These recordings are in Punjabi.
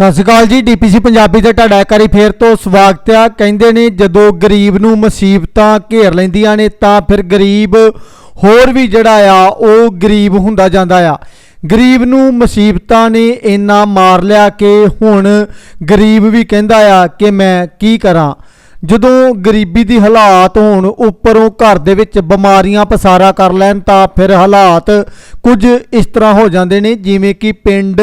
ਸਤਿ ਸ਼੍ਰੀ ਅਕਾਲ ਜੀ, ਡੀਪੀਸੀ ਪੰਜਾਬੀ ਤੇ ਤੁਹਾਡਾ ਇੱਕ ਵਾਰੀ ਫੇਰ ਤੋਂ ਸਵਾਗਤ ਆ। ਕਹਿੰਦੇ ਨੇ, ਜਦੋਂ ਗਰੀਬ ਨੂੰ ਮੁਸੀਬਤਾਂ ਘੇਰ ਲੈਂਦੀਆਂ ਨੇ, ਤਾਂ ਫਿਰ ਗਰੀਬ ਹੋਰ ਵੀ ਜਿਹੜਾ ਆ, ਉਹ ਗਰੀਬ ਹੁੰਦਾ ਜਾਂਦਾ ਆ। ਗਰੀਬ ਨੂੰ ਮੁਸੀਬਤਾਂ ਨੇ ਇੰਨਾ ਮਾਰ ਲਿਆ ਕਿ ਹੁਣ ਗਰੀਬ ਵੀ ਕਹਿੰਦਾ ਆ ਕਿ ਮੈਂ ਕੀ ਕਰਾਂ। ਜਦੋਂ ਗਰੀਬੀ ਦੀ ਹਾਲਾਤ ਹੋਣ, ਉੱਪਰੋਂ ਘਰ ਦੇ ਵਿੱਚ ਬਿਮਾਰੀਆਂ ਪਸਾਰਾ ਕਰ ਲੈਣ, ਤਾਂ ਫਿਰ ਹਾਲਾਤ ਕੁਝ ਇਸ ਤਰ੍ਹਾਂ ਹੋ ਜਾਂਦੇ ਨੇ, ਜਿਵੇਂ ਕਿ ਪਿੰਡ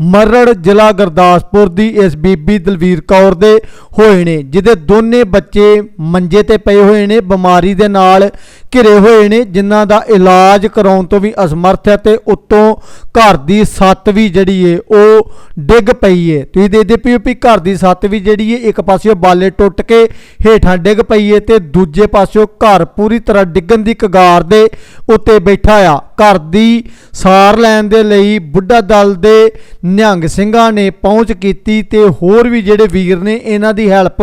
ਮਰੜ ਜ਼ਿਲ੍ਹਾ ਗੁਰਦਾਸਪੁਰ ਦੀ ਇਸ ਬੀਬੀ ਦਲਵੀਰ ਕੌਰ ਦੇ ਹੋਏ ਨੇ, ਜਿਹਦੇ ਦੋਨੇ ਬੱਚੇ ਮੰਜੇ ਤੇ ਪਏ ਹੋਏ ਨੇ, ਬਿਮਾਰੀ ਦੇ ਨਾਲ ਘਿਰੇ ਹੋਏ ਨੇ, ਜਿਨ੍ਹਾਂ ਦਾ ਇਲਾਜ ਕਰਾਉਣ ਤੋਂ ਵੀ ਅਸਮਰਥ ਹੈ ਤੇ ਉੱਤੋਂ ਘਰ ਦੀ ਸੱਤ ਵੀ ਜਿਹੜੀ ਏ, ਉਹ ਡਿੱਗ ਪਈ ਏ। ਤੁਸੀਂ ਦੇਖਦੇ ਪਏ ਵੀ ਘਰ ਦੀ ਸੱਤ ਵੀ ਜਿਹੜੀ ਏ, ਇੱਕ ਪਾਸਿਓਂ ਬਾਲੇ ਟੁੱਟ ਕੇ ਹੇਠਾਂ ਡਿੱਗ ਪਈਏ ਏ ਤੇ ਦੂਜੇ ਪਾਸਿਓ ਘਰ ਪੂਰੀ ਤਰ੍ਹਾਂ ਡਿੱਗਣ ਦੀ ਕਗਾਰ ਦੇ ਉੱਤੇ ਬੈਠਾ ਆ। ਘਰ ਦੀ ਸਾਰ ਲੈਣ ਦੇ ਲਈ ਬੁੱਢਾ ਦਲ ਦੇ ਨਿਹੰਗ ਸਿੰਘਾਂ ਨੇ ਪਹੁੰਚ ਕੀਤੀ ਤੇ ਹੋਰ ਵੀ ਜਿਹੜੇ ਵੀਰ ਨੇ, ਇਹਨਾਂ ਦੀ ਹੈਲਪ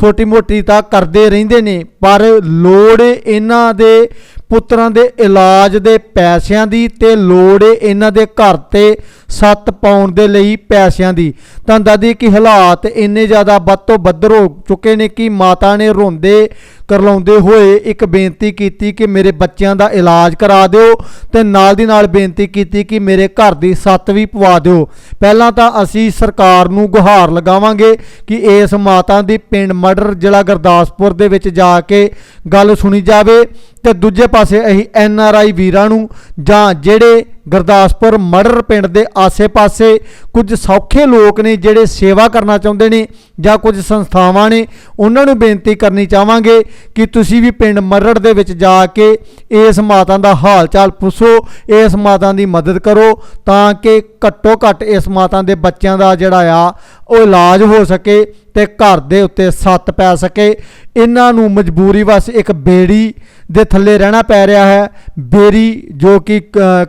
ਛੋਟੀ ਮੋਟੀ ਤਾਂ ਕਰਦੇ ਰਹਿੰਦੇ ਨੇ, ਪਰ ਲੋੜ ਇਹਨਾਂ ਦੇ ਪੁੱਤਰਾਂ ਦੇ ਇਲਾਜ ਦੇ ਪੈਸਿਆਂ ਦੀ ਤੇ ਲੋੜ ਏ ਇਹਨਾਂ ਦੇ ਘਰ ਤੇ ਸੱਤ ਪਾਉਣ ਦੇ ਲਈ ਪੈਸਿਆਂ ਦੀ। ਤਾਂ ਦਾਦੀ ਕਿ ਹਾਲਾਤ ਇੰਨੇ ਜ਼ਿਆਦਾ ਵੱਧ ਤੋਂ ਬੱਦਰ ਹੋ ਚੁੱਕੇ ਨੇ ਕਿ ਮਾਤਾ ਨੇ ਰੋਂਦੇ ਕਰਲਾਉਂਦੇ ਹੋਏ ਇੱਕ ਬੇਨਤੀ ਕੀਤੀ ਕਿ ਮੇਰੇ ਬੱਚਿਆਂ ਦਾ ਇਲਾਜ ਕਰਾ ਦਿਓ ਤੇ ਨਾਲ ਦੀ ਨਾਲ ਬੇਨਤੀ ਕੀਤੀ ਕਿ ਮੇਰੇ ਘਰ ਦੀ ਸੱਤ ਵੀ ਪਵਾ ਦਿਓ। ਪਹਿਲਾਂ ਤਾਂ ਅਸੀਂ ਸਰਕਾਰ ਨੂੰ ਗੁਹਾਰ ਲਗਾਵਾਂਗੇ ਕਿ ਇਸ ਮਾਤਾ ਦੀ ਪਿੰਡ ਮਰਡਰ ਜ਼ਿਲ੍ਹਾ ਗੁਰਦਾਸਪੁਰ ਦੇ ਵਿੱਚ ਜਾ ਕੇ ਗੱਲ ਸੁਣੀ ਜਾਵੇ। ਤੇ ਦੂਜੇ ਪਾਸੇ ਅਸੀਂ ਐਨ ਆਰ ਆਈ ਵੀਰਾਂ ਨੂੰ ਜਾਂ ਜਿਹੜੇ ਗੁਰਦਾਸਪੁਰ ਮਰਡਰ ਪਿੰਡ ਦੇ ਆਸੇ-ਪਾਸੇ ਕੁਝ ਸੌਖੇ ਲੋਕ ਨੇ ਜਿਹੜੇ ਸੇਵਾ ਕਰਨਾ ਚਾਹੁੰਦੇ ਨੇ ਜਾਂ ਕੁਝ ਸੰਸਥਾਵਾਂ ਨੇ, ਉਹਨਾਂ ਨੂੰ ਬੇਨਤੀ ਕਰਨੀ ਚਾਹਾਂਗੇ ਕਿ ਤੁਸੀਂ ਵੀ ਪਿੰਡ ਮਰੜ ਦੇ ਵਿੱਚ ਜਾ ਕੇ ਇਸ ਮਾਤਾ ਦਾ ਹਾਲ ਚਾਲ ਪੁੱਛੋ, ਇਸ ਮਾਤਾ ਦੀ ਮਦਦ ਕਰੋ ਤਾਂ ਕਿ ਘੱਟੋ ਘੱਟ ਇਸ ਮਾਤਾ ਦੇ ਬੱਚਿਆਂ ਦਾ ਜਿਹੜਾ ਆ, ਉਹ ਇਲਾਜ ਹੋ ਸਕੇ ਤੇ ਘਰ ਦੇ ਉੱਤੇ ਸੱਤ ਪੈ ਸਕੇ। ਇਹਨਾਂ ਨੂੰ ਮਜਬੂਰੀ ਵਸ ਇੱਕ ਬੇੜੀ ਦੇ ਥੱਲੇ ਰਹਿਣਾ ਪੈ ਰਿਹਾ ਹੈ। ਬੇਰੀ ਜੋ ਕਿ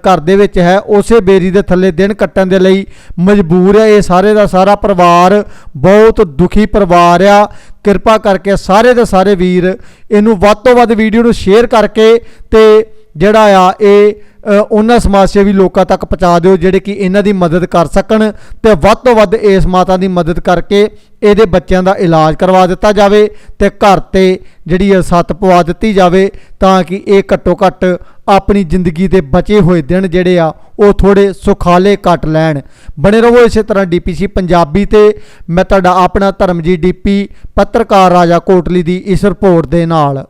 ਘਰ ਦੇ ਵਿੱਚ ਹੈ, ਉਸੇ ਬੇਰੀ ਦੇ ਥੱਲੇ ਦਿਨ ਕੱਟਣ ਦੇ ਲਈ ਮਜਬੂਰ ਹੈ। ਇਹ ਸਾਰੇ ਦਾ ਸਾਰਾ ਪਰਿਵਾਰ ਬਹੁਤ ਦੁਖੀ ਪਰਿਵਾਰ ਆ। ਕਿਰਪਾ ਕਰਕੇ ਸਾਰੇ ਦੇ ਸਾਰੇ ਵੀਰ ਇਹਨੂੰ ਵੱਧ ਤੋਂ ਵੱਧ ਵੀਡੀਓ ਨੂੰ ਸ਼ੇਅਰ ਕਰਕੇ ਤੇ ਜਿਹੜਾ ਆ, ਇਹ ਉਹਨਾਂ ਸਮਾਜ ਸੇਵੀ ਲੋਕਾਂ ਤੱਕ ਪਹੁੰਚਾ ਦਿਓ ਜਿਹੜੇ ਕਿ ਇਹਨਾਂ ਦੀ ਮਦਦ ਕਰ ਸਕਣ ਤੇ ਵੱਧ ਤੋਂ ਵੱਧ ਇਸ ਮਾਤਾ ਦੀ ਮਦਦ ਕਰਕੇ ਇਹਦੇ ਬੱਚਿਆਂ ਦਾ ਇਲਾਜ ਕਰਵਾ ਦਿੱਤਾ ਜਾਵੇ ਤੇ ਘਰ ਤੇ ਜਿਹੜੀ ਇਹ ਸੱਤ ਪਵਾ ਦਿੱਤੀ ਜਾਵੇ ਤਾਂ ਕਿ ਇਹ ਘੱਟੋ ਘੱਟ ਆਪਣੀ ਜ਼ਿੰਦਗੀ ਦੇ ਬਚੇ ਹੋਏ ਦਿਨ ਜਿਹੜੇ ਆ ਉਹ ਥੋੜੇ ਸੁਖਾਲੇ ਕੱਟ ਲੈਣ। ਬਣੇ ਰਹੋ ਇਸੇ ਤਰ੍ਹਾਂ ਡੀਪੀਸੀ ਪੰਜਾਬੀ ਤੇ ਮੈਂ ਤੁਹਾਡਾ ਆਪਣਾ ਧਰਮਜੀਤ ਡੀਪੀ ਪੱਤਰਕਾਰ ਰਾਜਾ ਕੋਟਲੀ ਦੀ ਇਸ ਰਿਪੋਰਟ ਦੇ ਨਾਲ।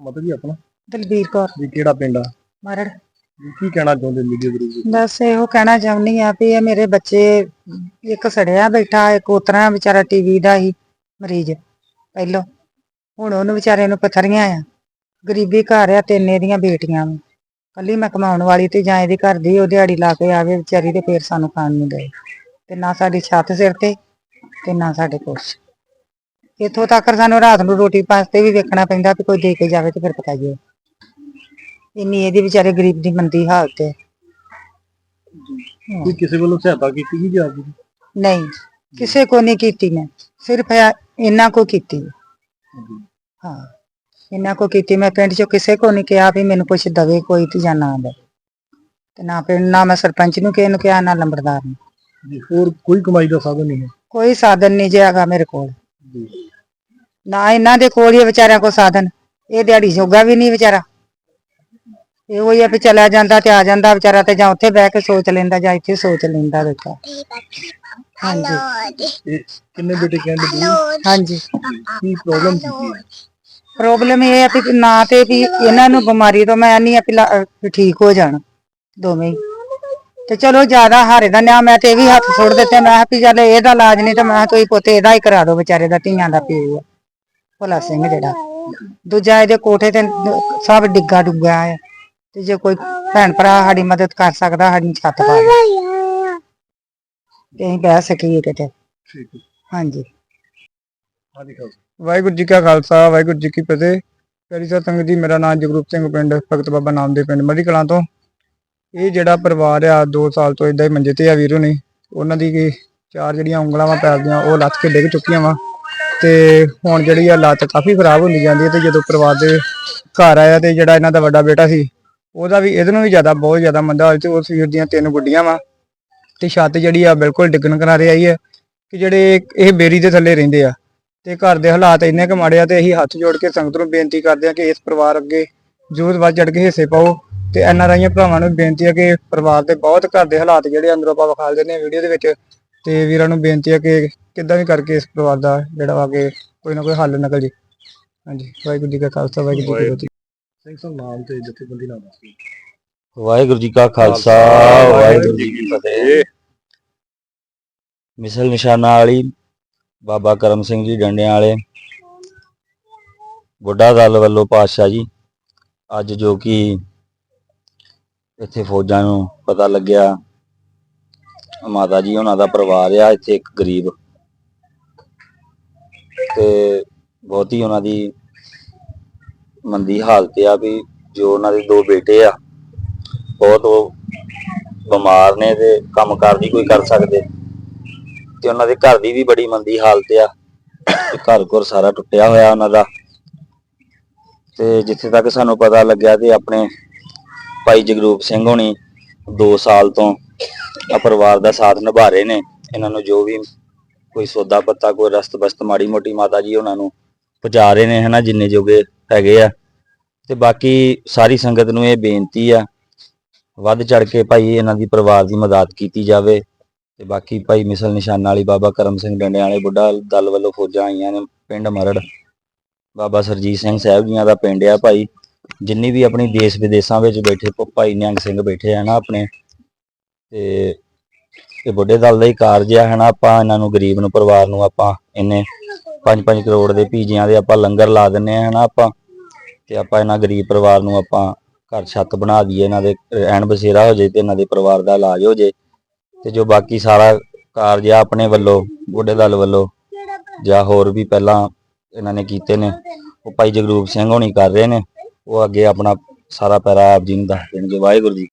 ਮਤਲਬ ਜੀ ਆਪਣਾ? ਦਲਬੀਰ ਕੌਰ। ਵੀ ਕਿਹੜਾ ਪਿੰਡ ਆ? ਮਰੜ। ਕੀ ਕਹਿਣਾ ਚਾਹੁੰਦੇ ਮੀਡੀਆ ਦੇ ਰੂਪ ਬਸ ਇਹੋ ਕਹਿਣਾ ਚਾਹੁੰਦੀ ਆ ਵੀ ਇਹ ਮੇਰੇ ਬੱਚੇ ਇੱਕ ਸੜਿਆ ਬੈਠਾ, ਇੱਕ ਉਤਰਾ ਵਿਚਾਰਾ ਟੀਵੀ ਦਾ ਹੀ ਮਰੀਜ਼, ਪਹਿਲੋਂ। ਹੁਣ ਉਹਨੂੰ ਵਿਚਾਰੇ ਨੂੰ ਪਥਰੀਆਂ ਆ। ਗਰੀਬੀ ਘਰ ਆ ਤਿੰਨ ਇਹਦੀਆਂ ਬੇਟੀਆਂ ਨੇ ਕੱਲੀ ਮੈਂ ਕਮਾਉਣ ਵਾਲੀ ਤੇ ਜਾਂ ਇਹਦੀ ਘਰ ਦੀ ਉਹ ਦਿਹਾੜੀ ਲਾ ਕੇ ਆਵੇ, ਵਿਚਾਰੀ ਤੇ ਫੇਰ ਸਾਨੂੰ ਖਾਣ ਨੂੰ ਦੇ। ਤੇ ਨਾ ਸਾਡੀ ਛੱਤ ਸਿਰ ਤੇ ਤੇ ਨਾ ਸਾਡੇ ਕੁਛ ਇੱਥੋਂ ਤੱਕ ਸਾਨੂੰ ਰਾਤ ਨੂੰ ਰੋਟੀ ਪਾਸਤੇ ਵੀ ਵੇਖਣਾ ਪੈਂਦਾ ਵੀ ਕੋਈ ਦੇ ਕੇ ਜਾਵੇ ਤੇ ਫਿਰ ਪਕਾਈਏ ਇੰਨੀ ਇਹਦੀ ਵਿਚਾਰੇ ਗਰੀਬ ਦੀ ਮੰਦੀ ਹਾਲਤ ਹੈ। ਕੋਈ ਕਿਸੇ ਵੱਲੋਂ ਸਹਾਇਤਾ ਕੀਤੀ ਗਈ ਜਾਂ ਨਹੀਂ ਕਿਸੇ ਕੋ ਨਹੀਂ ਕੀਤੀ ਮੈਂ। ਸਿਰਫ ਇਹ- ਇਹਨਾਂ ਕੋ ਕੀਤੀ ਹਾਂ ਇਹਨਾਂ ਕੋ ਕੀਤੀ। ਮੈਂ ਪਿੰਡ ਚੋਂ ਕਿਸੇ ਕੋ ਨਹੀਂ ਕਿਹਾ ਵੀ ਮੈਨੂੰ ਕੁਛ ਦਵੇ ਕੋਈ ਤੇ ਜਾਂ ਨਾ ਦੇ ਤੇ ਨਾ ਪਿੰਡ ਨਾ ਮੈਂ ਸਰਪੰਚ ਨੂੰ ਕਿਸੇ ਨੂੰ ਕਿਹਾ ਨਾ ਲੰਬੜਦਾਰ ਨੂੰ। ਜੀ ਹੋਰ ਕੋਈ ਕਮਾਈ ਦਾ ਸਾਧਨ ਨਹੀਂ ਹੈ? ਕੋਈ ਸਾਧਨ ਨਹੀਂ ਜੇ ਹੈਗਾ ਮੇਰੇ ਕੋਲ। ਜੀ। ਨਾ ਇਹਨਾਂ ਦੇ ਕੋਲ ਹੀ ਹੈ ਵਿਚਾਰਿਆਂ ਕੋ ਸਾਧਨ। ਇਹ ਦਿਹਾੜੀ ਜੋਗਾ ਵੀ ਨਹੀਂ ਵਿਚਾਰਾ। ਇਹ ਉਹੀ ਆ ਵੀ ਚਲਾ ਜਾਂਦਾ ਤੇ ਆ ਜਾਂਦਾ ਵਿਚਾਰਾ ਤੇ ਜਾਂ ਉੱਥੇ ਬਹਿ ਕੇ ਸੋਚ ਲੈਂਦਾ ਜਾਂ ਇੱਥੇ ਸੋਚ ਲੈਂਦਾ ਬੈਠਾ ਹਾਂਜੀ। ਇਹ ਕਿੰਨੇ ਬੇਟੇ ਕਹਿੰਦੇ ਹਾਂਜੀ। ਕੀ ਪ੍ਰੋਬਲਮ ਸੀ? ਪ੍ਰੋਬਲਮ ਇਹ ਆ ਵੀ ਨਾ ਤੇ ਵੀ ਇਹਨਾਂ ਨੂੰ ਬਿਮਾਰੀ ਤੋਂ ਮੈਂ ਨਹੀਂ ਆ ਵੀ ਲਾ- ਵੀ ਠੀਕ ਹੋ ਜਾਣ ਦੋਵੇਂ। ਹੀ। ਤੇ ਚਲੋ ਜ਼ਿਆਦਾ ਹਾਰੇ ਦਾ ਨਿਆ ਮੈਂ ਤੇ ਇਹ ਵੀ ਹੱਥ ਛੋੜ ਦਿੱਤੇ ਮੈਂ ਕਿਹਾ ਵੀ ਚੱਲ ਇਹਦਾ ਇਲਾਜ ਨਹੀਂ ਤੇ ਮੈਂ ਕਿਹਾ ਤੁਸੀਂ ਪੁੱਤ ਇਹਦਾ ਹੀ ਕਰਾ ਦਿਓ ਵਿਚਾਰੇ ਦਾ ਧੀਆਂ ਦਾ ਪਿਓ ਆ। ਭੋਲਾ ਸਿੰਘ ਜਿਹੜਾ। ਦੂਜਾ ਇਹਦੇ ਕੋਠੇ ਤੇ ਸਭ ਡਿੱਗਾ ਡੁੱਗਾ ਹੈ ਤੇ ਜੇ ਕੋਈ ਭੈਣ ਭਰਾ ਸਾਡੀ ਮਦਦ ਕਰ ਸਕਦਾ ਸਾਡੀ ਛੱਤ ਪਾ ਦੇ। ਤੇ ਅਸੀਂ ਬਹਿ ਸਕੀਏ ਕਿਤੇ। ਠੀਕ ਹੈ। ਹਾਂਜੀ। ਵਾਹਿਗੁਰੂ ਜੀ ਕਾ ਖਾਲਸਾ ਵਾਹਿਗੁਰੂ ਜੀ ਕੀ ਫਤਿਹ। ਪਿਆਰੀ ਸਾਧ ਸੰਗਤ ਜੀ ਮੇਰਾ ਨਾਮ ਜਗਰੂਪ ਸਿੰਘ ਪਿੰਡ ਭਗਤ ਬਾਬਾ ਨਾਮਦੇਵ ਪਿੰਡ ਮੜੀ ਕਲਾਂ ਤੋਂ। ਇਹ ਜਿਹੜਾ ਪਰਿਵਾਰ ਆ 2 ਸਾਲ ਤੋਂ ਇਦਾਂ ਹੀ ਮੰਜੇ ਤੇ ਆ ਵੀਰੋ ਨੇ ਉਹਨਾਂ ਦੀ ਕੀ ਚਾਰ ਜਿਹੜੀਆਂ ਉਂਗਲਾਂ ਵਾ ਪੈਰ ਦੀਆਂ ਉਹ ਲੱਥ ਕੇ ਡਿੱਗ ਚੁੱਕੀਆਂ ਵਾ। ਤੇ ਹੁਣ ਜਿਹੜੀ ਆ ਲੱਤ ਕਾਫੀ ਖਰਾਬ ਹੁੰਦੀ ਜਾਂਦੀ ਹੈ ਤੇ ਜਦੋਂ ਪਰਿਵਾਰ ਦੇ ਘਰ ਆਇਆ ਤੇ ਜਿਹੜਾ ਇਹਨਾਂ ਦਾ ਵੱਡਾ ਬੇਟਾ ਸੀ ਉਹਦਾ ਵੀ ਇਹਦੇ ਨਾਲੋਂ ਵੀ ਜ਼ਿਆਦਾ, ਬਹੁਤ ਜ਼ਿਆਦਾ ਮੰਦਾ ਹਾਲ ਤੇ ਉਸ ਵੀਰ ਦੀਆਂ ਤਿੰਨ ਗੁੱਡੀਆਂ ਵਾ। ਤੇ ਛੱਤ ਜਿਹੜੀ ਆ ਬਿਲਕੁਲ ਡਿੱਗਣ ਕਿਨਾਰੇ ਆਈ ਹੈ ਕਿ ਜਿਹੜੇ ਇਹ ਬੇਰੀ ਦੇ ਥੱਲੇ ਰਹਿੰਦੇ ਆ। ਤੇ ਘਰ ਦੇ ਹਾਲਾਤ ਇੰਨੇ ਕੁ ਮਾੜੇ ਆ ਤੇ ਅਸੀਂ ਹੱਥ ਜੋੜ ਕੇ ਸੰਗਤ ਨੂੰ ਬੇਨਤੀ ਕਰਦੇ ਆ ਕਿ ਇਸ ਪਰਿਵਾਰ ਅੱਗੇ ਜ਼ਰੂਰ ਵੱਧ ਚੜ ਕੇ ਹਿੱਸੇ ਪਾਓ ਤੇ ਐਨ ਆਰ ਆਈਆਂ ਭਰਾਵਾਂ ਨੂੰ ਬੇਨਤੀ ਆ ਕਿ ਪਰਿਵਾਰ ਦੇ ਬਹੁਤ ਘਰ ਦੇ ਹਾਲਾਤ ਜਿਹੜੇ ਅੰਦਰੋਂ ਆਪਾਂ ਵਿਖਾਲ ਦਿੰਦੇ ਆ ਵੀਡੀਓ ਦੇ ਵਿੱਚ ਤੇ ਵੀਰਾਂ ਨੂੰ ਬੇਨਤੀ ਆ ਕਿ ਕਿੱਦਾਂ ਵੀ ਕਰਕੇ ਇਸ ਪਰਿਵਾਰ ਦਾ ਜਿਹੜਾ ਵਾ ਕਿ ਕੋਈ ਨਾ ਕੋਈ ਹੱਲ ਨਿਕਲ ਜੇ। ਹਾਂਜੀ, ਵਾਹਿਗੁਰੂ ਜੀ ਕਾ ਖਾਲਸਾ, ਵਾਹਿਗੁਰੂ ਜੀ ਕੀ ਫਤਿਹ। ਸਿੰਘ ਸਾਹਿਬ ਨਾਮ ਤੇ ਜਥੇਬੰਦੀ ਨਾਮ ਦੱਸੋ ਵਾਹਿਗੁਰੂ ਜੀ ਕਾ ਖਾਲਸਾ ਵਾਹਿਗੁਰੂ ਜੀ ਕੀ ਫਤਿਹ। ਮਿਸਲ ਨਿਸ਼ਾਨਾ ਵਾਲੀ ਬਾਬਾ ਕਰਮ ਸਿੰਘ ਜੀ ਡੰਡਿਆਂ ਵਾਲੇ ਬੁੱਢਾ ਦਲ ਵੱਲੋਂ ਪਾਤਸ਼ਾਹ ਜੀ ਅੱਜ ਜੋ ਕਿ ਇੱਥੇ ਫੌਜਾਂ ਨੂੰ ਪਤਾ ਲੱਗਿਆ ਮਾਤਾ ਜੀ ਉਹਨਾਂ ਦਾ ਪਰਿਵਾਰ ਆ ਇੱਥੇ ਇੱਕ ਗਰੀਬ। ਤੇ ਬਹੁਤੀ ਉਹਨਾਂ ਦੀ ਮੰਦੀ ਹਾਲਤ ਆ ਵੀ ਜੋ ਉਹਨਾਂ ਦੇ ਦੋ ਬੇਟੇ ਆ, ਬਹੁਤ ਉਹ ਬਿਮਾਰ ਨੇ ਤੇ ਕੰਮ ਕਾਰ ਨਹੀਂ ਕੋਈ ਕਰ ਸਕਦੇ। ਤੇ ਉਹਨਾਂ ਦੇ ਘਰ ਦੀ ਵੀ ਬੜੀ ਮੰਦੀ ਹਾਲਤ ਆ ਘਰ ਘਰ ਸਾਰਾ ਟੁੱਟਿਆ ਹੋਇਆ ਉਹਨਾਂ ਦਾ। ਤੇ ਜਿੱਥੇ ਤੱਕ ਸਾਨੂੰ ਪਤਾ ਲੱਗਿਆ ਤੇ ਆਪਣੇ ਭਾਈ ਜਗਰੂਪ ਸਿੰਘ ਹੋਣੀ 2 ਸਾਲ ਤੋਂ ਆ ਪਰਿਵਾਰ ਦਾ ਸਾਥ ਨਿਭਾ ਰਹੇ ਨੇ। ਇਹਨਾਂ ਨੂੰ ਜੋ ਵੀ ਕੋਈ ਸੌਦਾ ਪੱਤਾ, ਕੋਈ ਰਸਤ ਬਸਤ ਮਾੜੀ ਮੋਟੀ ਮਾਤਾ ਜੀ ਉਹਨਾਂ ਨੂੰ ਪਹੁੰਚਾ ਰਹੇ ਨੇ, ਹਨਾ, ਜਿੰਨੇ ਜੋਗੇ ਹੈਗੇ ਆ। ਤੇ ਬਾਕੀ ਸਾਰੀ ਸੰਗਤ ਨੂੰ ਇਹ ਬੇਨਤੀ ਆ, ਵੱਧ ਚੜ ਕੇ ਭਾਈ ਇਹਨਾਂ ਦੀ ਪਰਿਵਾਰ ਦੀ ਮਦਦ ਕੀਤੀ ਜਾਵੇ। ਤੇ ਬਾਕੀ ਭਾਈ ਮਿਸਲ ਨਿਸ਼ਾਨਾ ਵਾਲੀ ਬਾਬਾ ਕਰਮ ਸਿੰਘ ਡੰਡਿਆਂ ਵਾਲੇ ਬੁੱਢਾ ਦਲ ਵੱਲੋਂ ਫੌਜਾਂ ਆਈਆਂ ਨੇ ਪਿੰਡ ਮਰੜ। ਬਾਬਾ ਸਰਜੀਤ ਸਿੰਘ ਸਾਹਿਬ ਜੀਆਂ ਦਾ ਪਿੰਡ ਆ ਭਾਈ। ਜਿੰਨੀ ਵੀ ਆਪਣੀ ਦੇਸ਼ ਵਿਦੇਸ਼ਾਂ ਵਿੱਚ ਬੈਠੇ ਭਾਈ ਨਿਹੰਗ ਸਿੰਘ ਬੈਠੇ ਆ ਨਾ ਆਪਣੇ। ਤੇ ਇਹ ਬੁੱਢੇ ਦਲ ਦਾ ਹੀ ਕਾਰਜ ਆ, ਹਨਾ ਆਪਾਂ ਇਹਨਾਂ ਨੂੰ, ਗਰੀਬ ਨੂੰ, ਪਰਿਵਾਰ ਨੂੰ ਆਪਾਂ ਇੰਨੇ 5-5 ਕਰੋੜ ਦੇ ਪੀਜੀਆਂ ਦੇ ਆਪਾਂ ਲੰਗਰ ਲਾ ਦਿੰਨੇ ਆ, ਹਨਾ ਆਪਾਂ। ਤੇ ਆਪਾਂ ਇਹਨਾਂ ਗਰੀਬ ਪਰਿਵਾਰ ਨੂੰ ਆਪਾਂ ਘਰ ਛੱਤ ਬਣਾ ਦਈਏ, ਇਹਨਾਂ ਦੇ ਰਹਿਣ ਬਸੇਰਾ ਹੋ ਜੇ ਤੇ ਇਹਨਾਂ ਦੇ ਪਰਿਵਾਰ ਦਾ ਇਲਾਜ ਹੋ ਜੇ। ਤੇ ਜੋ ਬਾਕੀ ਸਾਰਾ ਕਾਰਜ ਆ ਆਪਣੇ ਵੱਲੋਂ, ਬੁੱਢੇ ਦਲ ਵੱਲੋਂ, ਜਾਂ ਹੋਰ ਵੀ ਪਹਿਲਾਂ ਇਹਨਾਂ ਨੇ ਕੀਤੇ ਨੇ, ਉਹ ਭਾਈ ਜਗਰੂਪ ਸਿੰਘ ਹੋਣੀ ਕਰ ਰਹੇ ਨੇ। ਉਹ ਅੱਗੇ ਆਪਣਾ ਸਾਰਾ ਪੈਰਾ ਆਪ ਜੀ ਨੂੰ ਦੱਸ ਦੇਣਗੇ। ਵਾਹਿਗੁਰੂ ਜੀ